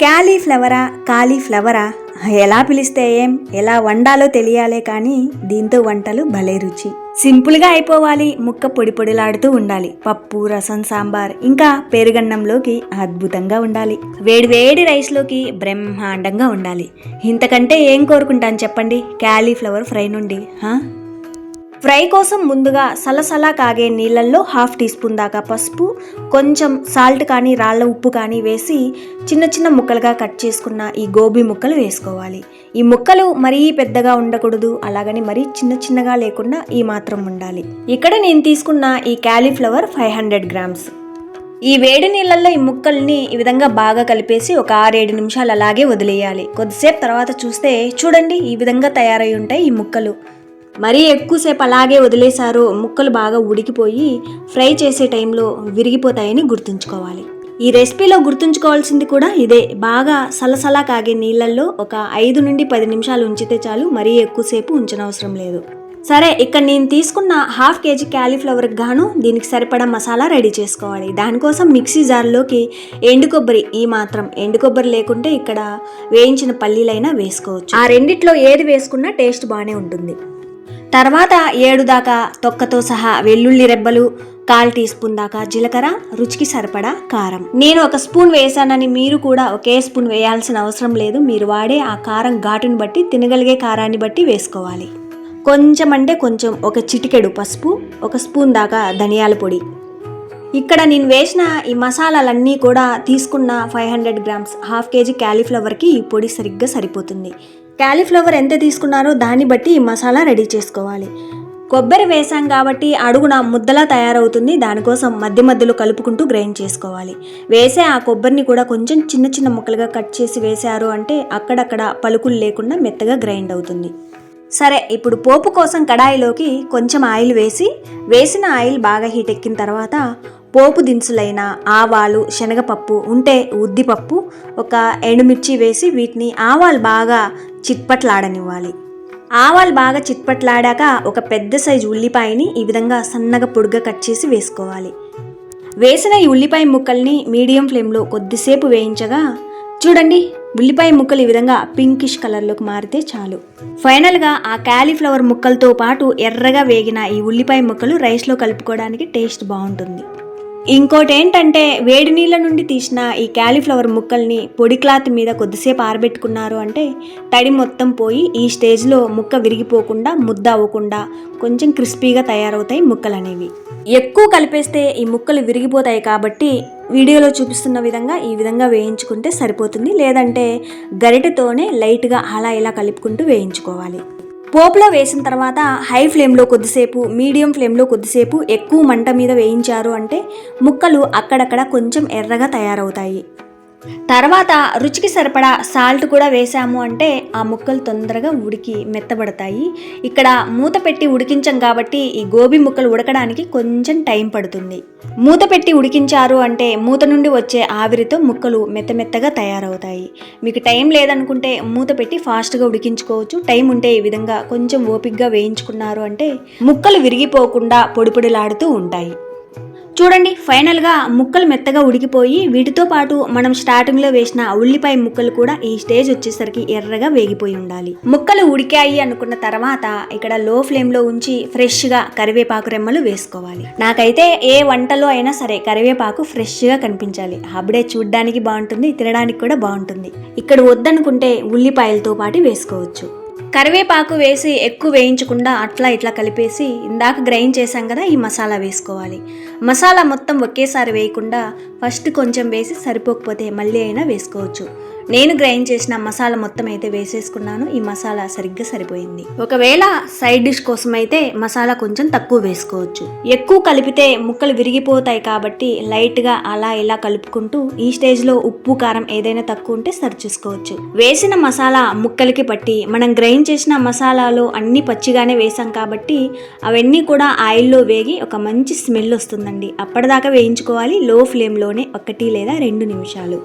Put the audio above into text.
క్యాలీఫ్లవరా కాలీఫ్లవరా? ఎలా పిలిస్తే ఏం? ఎలా వండాలో తెలియాలే కానీ దీంతో వంటలు భలే రుచి. సింపుల్గా అయిపోవాలి ముక్క పొడి పొడిలాడుతూ ఉండాలి. పప్పు రసం సాంబార్ ఇంకా పెరుగన్నంలోకి అద్భుతంగా ఉండాలి. వేడివేడి రైస్లోకి బ్రహ్మాండంగా ఉండాలి. ఇంతకంటే ఏం కోరుకుంటాను చెప్పండి? క్యాలీఫ్లవర్ ఫ్రై నుండి హా? ఫ్రై కోసం ముందుగా సలసలా కాగే నీళ్ళల్లో హాఫ్ టీ స్పూన్ దాకా పసుపు కొంచెం సాల్ట్ కానీ రాళ్ళ ఉప్పు కానీ వేసి చిన్న చిన్న ముక్కలుగా కట్ చేసుకున్న ఈ గోబీ ముక్కలు వేసుకోవాలి. ఈ ముక్కలు మరీ పెద్దగా ఉండకూడదు అలాగని మరీ చిన్న చిన్నగా లేకుండా ఈ మాత్రం ఉండాలి. ఇక్కడ నేను తీసుకున్న ఈ క్యాలీఫ్లవర్ ఫైవ్ హండ్రెడ్ గ్రామ్స్. ఈ వేడి నీళ్ళల్లో ఈ ముక్కల్ని ఈ విధంగా బాగా కలిపేసి ఒక ఆరేడు నిమిషాలు అలాగే వదిలేయాలి. కొద్దిసేపు తర్వాత చూస్తే చూడండి ఈ విధంగా తయారై ఉంటాయి ఈ ముక్కలు. మరీ ఎక్కువసేపు అలాగే వదిలేశారో ముక్కలు బాగా ఉడికిపోయి ఫ్రై చేసే టైంలో విరిగిపోతాయని గుర్తుంచుకోవాలి. ఈ రెసిపీలో గుర్తుంచుకోవాల్సింది కూడా ఇదే. బాగా సలసలా కాగే నీళ్ళల్లో ఒక ఐదు నుండి పది నిమిషాలు ఉంచితే చాలు మరీ ఎక్కువసేపు ఉంచనవసరం లేదు. సరే ఇక్కడ నేను తీసుకున్న హాఫ్ కేజీ క్యాలీఫ్లవర్కి గాను దీనికి సరిపడా మసాలా రెడీ చేసుకోవాలి. దానికోసం మిక్సీ జార్లోకి ఎండు కొబ్బరి ఈ మాత్రం ఎండు కొబ్బరి లేకుంటే ఇక్కడ వేయించిన పల్లీలైనా వేసుకోవచ్చు. ఆ రెండిట్లో ఏది వేసుకున్నా టేస్ట్ బాగానే ఉంటుంది. తర్వాత ఏడు దాకా తొక్కతో సహా వెల్లుల్లి రెబ్బలు కాల్ టీ స్పూన్ దాకా జీలకర్ర రుచికి సరిపడా కారం. నేను ఒక స్పూన్ వేసానని మీరు కూడా ఒకే స్పూన్ వేయాల్సిన అవసరం లేదు. మీరు వాడే ఆ కారం ఘాటుని బట్టి తినగలిగే కారాన్ని బట్టి వేసుకోవాలి. కొంచెం అంటే కొంచెం ఒక చిటికెడు పసుపు ఒక స్పూన్ దాకా ధనియాల పొడి. ఇక్కడ నేను వేసిన ఈ మసాలాలన్నీ కూడా తీసుకున్న five hundred grams half K క్యాలీఫ్లవర్కి ఈ పొడి సరిగ్గా సరిపోతుంది. క్యాలీఫ్లవర్ ఎంత తీసుకున్నారో దాన్ని బట్టి ఈ మసాలా రెడీ చేసుకోవాలి. కొబ్బరి వేసాం కాబట్టి అడుగున ముద్దలా తయారవుతుంది. దానికోసం మధ్య మధ్యలో కలుపుకుంటూ గ్రైండ్ చేసుకోవాలి. వేసే ఆ కొబ్బరిని కూడా కొంచెం చిన్న చిన్న ముక్కలుగా కట్ చేసి వేశారు అంటే అక్కడక్కడ పలుకులు లేకుండా మెత్తగా గ్రైండ్ అవుతుంది. సరే ఇప్పుడు పోపు కోసం కడాయిలోకి కొంచెం ఆయిల్ వేసి వేసిన ఆయిల్ బాగా హీట్ ఎక్కిన తర్వాత పోపు దినుసులైన ఆవాలు శనగపప్పు ఉంటే ఉద్దిపప్పు ఒక ఎండుమిర్చి వేసి వీటిని ఆవాలు బాగా చిట్పట్లాడనివ్వాలి. ఆవాలు బాగా చిట్పట్లాడాక ఒక పెద్ద సైజు ఉల్లిపాయని ఈ విధంగా సన్నగా పొడుగ్గా కట్ చేసి వేసుకోవాలి. వేసిన ఈ ఉల్లిపాయ ముక్కల్ని మీడియం ఫ్లేమ్లో కొద్దిసేపు వేయించగా చూడండి ఉల్లిపాయ ముక్కలు ఈ విధంగా పింకిష్ కలర్లోకి మారితే చాలు. ఫైనల్గా ఆ క్యాలీఫ్లవర్ ముక్కలతో పాటు ఎర్రగా వేగిన ఈ ఉల్లిపాయ ముక్కలు రైస్లో కలుపుకోవడానికి టేస్ట్ బాగుంటుంది. ఇంకోటి ఏంటంటే వేడి నీళ్ళ నుండి తీసిన ఈ క్యాలీఫ్లవర్ ముక్కల్ని పొడి క్లాత్ మీద కొద్దిసేపు ఆరబెట్టుకున్నారు అంటే తడి మొత్తం పోయి ఈ స్టేజ్లో ముక్క విరిగిపోకుండా ముద్ద అవ్వకుండా కొంచెం క్రిస్పీగా తయారవుతాయి ముక్కలు అనేవి ఎక్కువ కలిపేస్తే ఈ ముక్కలు విరిగిపోతాయి కాబట్టి వీడియోలో చూపిస్తున్న విధంగా ఈ విధంగా వేయించుకుంటే సరిపోతుంది. లేదంటే గరిటెతోనే లైట్గా అలా ఇలా కలుపుకుంటూ వేయించుకోవాలి. పోపులో వేసిన తర్వాత హై ఫ్లేమ్లో కొద్దిసేపు మీడియం ఫ్లేమ్లో కొద్దిసేపు ఎక్కువ మంట మీద వేయించారు అంటే ముక్కలు అక్కడక్కడ కొంచెం ఎర్రగా తయారవుతాయి. తర్వాత రుచికి సరిపడా సాల్ట్ కూడా వేసాము అంటే ఆ ముక్కలు తొందరగా ఉడికి మెత్తబడతాయి. ఇక్కడ మూత పెట్టి ఉడికించం కాబట్టి ఈ గోబీ ముక్కలు ఉడకడానికి కొంచెం టైం పడుతుంది. మూత పెట్టి ఉడికించారు అంటే మూత నుండి వచ్చే ఆవిరితో ముక్కలు మెత్త మెత్తగా తయారవుతాయి. మీకు టైం లేదనుకుంటే మూత పెట్టి ఫాస్ట్గా ఉడికించుకోవచ్చు. టైం ఉంటే ఈ విధంగా కొంచెం ఓపిక్గా వేయించుకున్నారు అంటే ముక్కలు విరిగిపోకుండా పొడిపొడిలాడుతూ ఉంటాయి. చూడండి ఫైనల్గా ముక్కలు మెత్తగా ఉడికిపోయి వీటితో పాటు మనం స్టార్టింగ్లో వేసిన ఉల్లిపాయ ముక్కలు కూడా ఈ స్టేజ్ వచ్చేసరికి ఎర్రగా వేగిపోయి ఉండాలి. ముక్కలు ఉడికాయి అనుకున్న తర్వాత ఇక్కడ లో ఫ్లేమ్లో ఉంచి ఫ్రెష్గా కరివేపాకు రెమ్మలు వేసుకోవాలి. నాకైతే ఏ వంటలో అయినా సరే కరివేపాకు ఫ్రెష్గా కనిపించాలి. అప్పుడే చూడ్డానికి బాగుంటుంది తినడానికి కూడా బాగుంటుంది. ఇక్కడ వద్దనుకుంటే ఉల్లిపాయలతో పాటు వేసుకోవచ్చు. కరివేపాకు వేసి ఎక్కువ వేయించకుండా అట్లా ఇట్లా కలిపేసి ఇందాక గ్రైండ్ చేసాం కదా ఈ మసాలా వేసుకోవాలి. మసాలా మొత్తం ఒకేసారి వేయకుండా ఫస్ట్ కొంచెం వేసి సరిపోకపోతే మళ్ళీ అయినా వేసుకోవచ్చు. నేను గ్రైండ్ చేసిన మసాలా మొత్తం అయితే వేసేసుకున్నాను. ఈ మసాలా సరిగ్గా సరిపోయింది. ఒకవేళ సైడ్ డిష్ కోసం అయితే మసాలా కొంచెం తక్కువ వేసుకోవచ్చు. ఎక్కువ కలిపితే ముక్కలు విరిగిపోతాయి కాబట్టి లైట్గా అలా ఇలా కలుపుకుంటూ ఈ స్టేజ్లో ఉప్పు కారం ఏదైనా తక్కువ ఉంటే సరి చూసుకోవచ్చు. వేసిన మసాలా ముక్కలకి పట్టి మనం గ్రైండ్ చేసిన మసాలాలో అన్ని పచ్చిగానే వేసాం కాబట్టి అవన్నీ కూడా ఆయిల్లో వేగి ఒక మంచి స్మెల్ వస్తుందండి. అప్పటిదాకా వేయించుకోవాలి. లో ఫ్లేమ్లోనే ఒకటి లేదా రెండు నిమిషాలు.